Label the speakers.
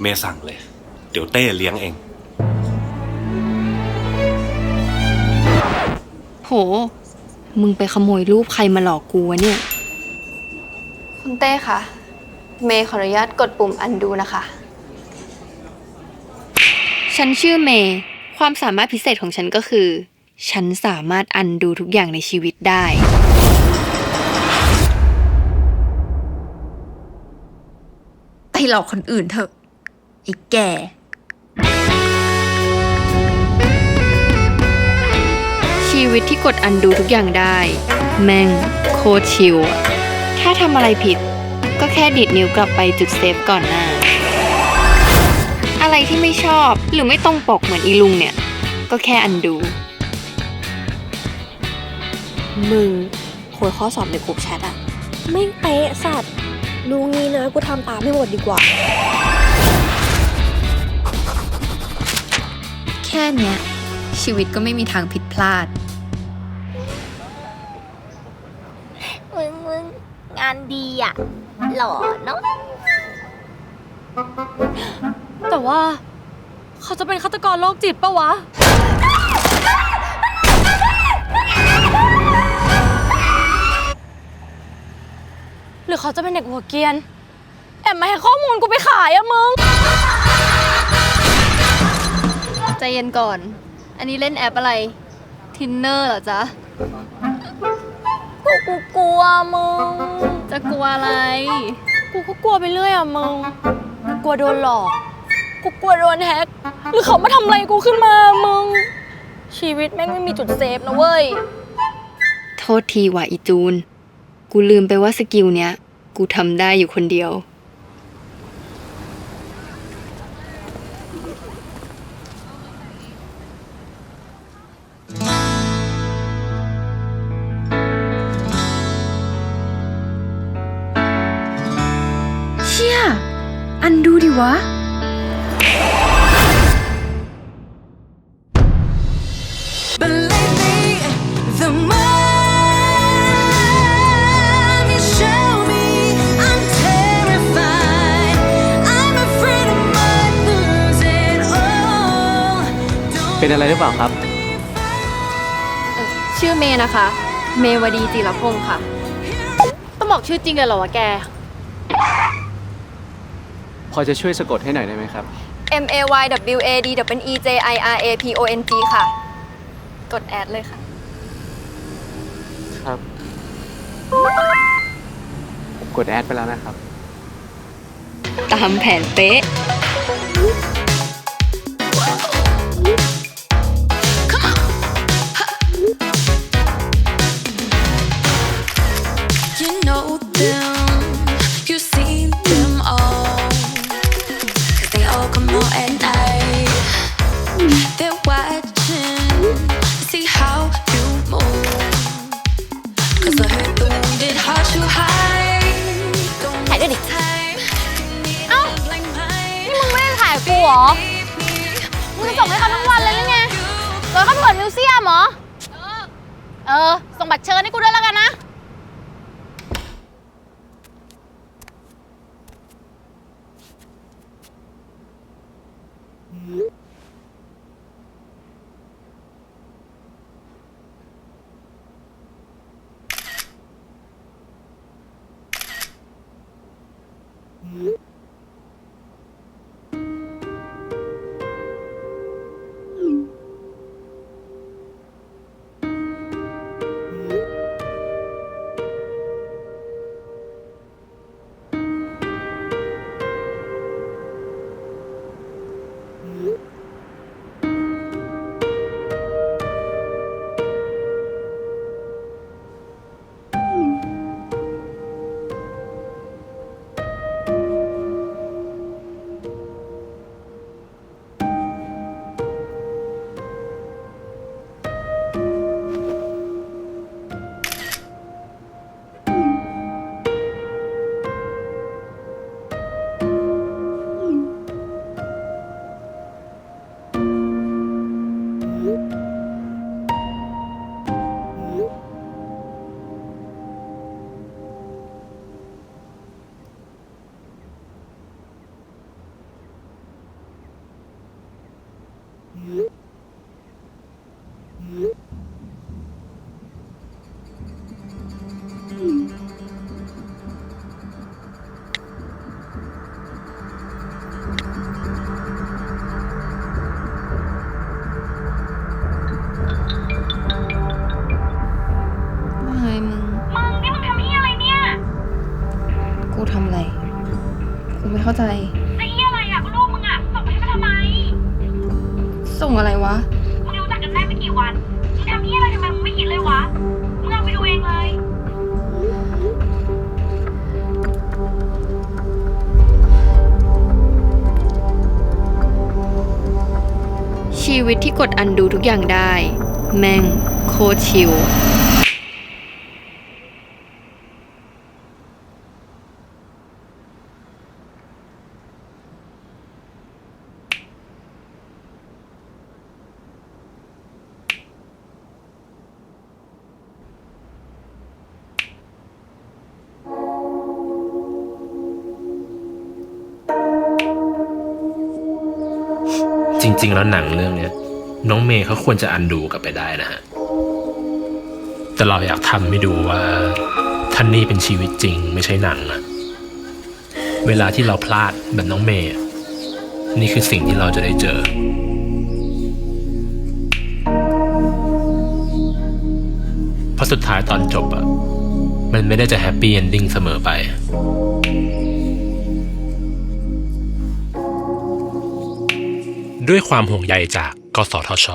Speaker 1: เมย์สั่งเลย เดี๋ยวเต้เลี้ยงเอง
Speaker 2: โห มึงไปขโมยรูปใครมาหลอกกูวะเนี่ย
Speaker 3: คุณเต้คะ เมย์ขออนุญาตกดปุ่มอันดูนะคะ
Speaker 2: ฉันชื่อเมย์ ความสามารถพิเศษของฉันก็คือ ฉันสามารถอันดูทุกอย่างในชีวิตได้
Speaker 4: ไปหลอกคนอื่นเถอะ ไอ้แก่
Speaker 2: ชีวิตที่กดอันดูทุกอย่างได้ แม่งโคตรชิลอะถ้าทำอะไรผิด ก็แค่ดีดนิ้วกลับไปจุดเซฟก่อนหน้า อะไรที่ไม่ชอบหรือไม่ตรงปกเหมือนอีลุงเนี่ย ก็แค่อันดู
Speaker 5: มึงโพยข้อสอบในกลุ่มแชทอะไม่งเป๊ะสัตว์รู้งี้นะกูทำตามให้หมดดีกว่า
Speaker 4: ค่เนี้ย ชีวิตก็ไม่มีทางผิดพลาด
Speaker 6: มึงมึงงานดีอะ หล่อเนาะ
Speaker 5: แต่ว่า เขาจะเป็นฆาตกรโรคจิตปะวะ หรือเขาจะเป็นเด็กหัวเกรียน แอบมาให้ข้อมูลกูไปขายอะมึง
Speaker 2: ใจเย็นก่อน อันนี้เล่นแอปอะไร ทินเนอร์เหรอจ๊ะ
Speaker 5: กูกูกลัวมึง
Speaker 2: จะกลัวอะไร
Speaker 5: กูก็กลัวไปเรื่อยอะมึง กลัวโดนหลอก กูกลัวโดนแฮก หรือเขามาทำอะไรกูขึ้นมามึง ชีวิตแม่งไม่มีจุดเซฟนะเว้ย
Speaker 2: โทษทีว่ะอีจูน กูลืมไปว่าสกิลเนี้ย กูทำได้อยู่คนเดียว
Speaker 4: อันดูดิวะ
Speaker 7: Believe me, the more you show me, I'm terrified. I'm afraid I might lose it all.
Speaker 8: เป็นอะไรหรือเปล่าครับ
Speaker 2: ชื่อเมย์นะคะ เมวดีจิรพงศ์ค่ะ ต้องบอกชื่อจริงเลยเหรอวะแก
Speaker 8: พ อจะช่วยสะกดให้หน่อยได้ไหมครับ
Speaker 3: M A Y W A D W E J I R A P O N G ค่ะ กดแอดเลยค่ะ
Speaker 8: ครับ กดแอดไปแล้วนะครับ
Speaker 2: ตามแผนเป๊ะ
Speaker 6: เหรอ มึงจะส่งให้เขาทั้งวันเลยหรือไงโดยเขาเปิดมิวเซียมเหรอ เออ ส่งบัตรเชิญให้กูด้วยแล้วกันนะ you.
Speaker 4: เข้าใจ
Speaker 6: ไอ้เหี้ยอะไรอะก็ลูกมึงอะส่งให้มาทำไม
Speaker 4: ส่งอะไรวะ
Speaker 6: มึงรู้จักกันได้ไม่กี่วัน มึงทำเหี้ยอะไรทำไมมึงไม่คิดเลยวะ มึงเอาไปดูเองเลย
Speaker 2: ชีวิตที่กดอันดูทุกอย่างได้ แม่งโคตรชิล
Speaker 9: จริง ๆ แล้วหนังเรื่องเนี้ยน้องเมย์เขาควรจะอันดูกลับไปได้นะฮะ แต่เราอยากทำให้ดูว่าท่านนี่เป็นชีวิตจริงไม่ใช่หนังอะเวลาที่เราพลาดแบบน้องเมย์นี่คือสิ่งที่เราจะได้เจอ เพราะสุดท้ายตอนจบอะมันไม่ได้จะแฮปปี้เอนดิ้งเสมอไป ด้วยความห่วงใยจาก กสทช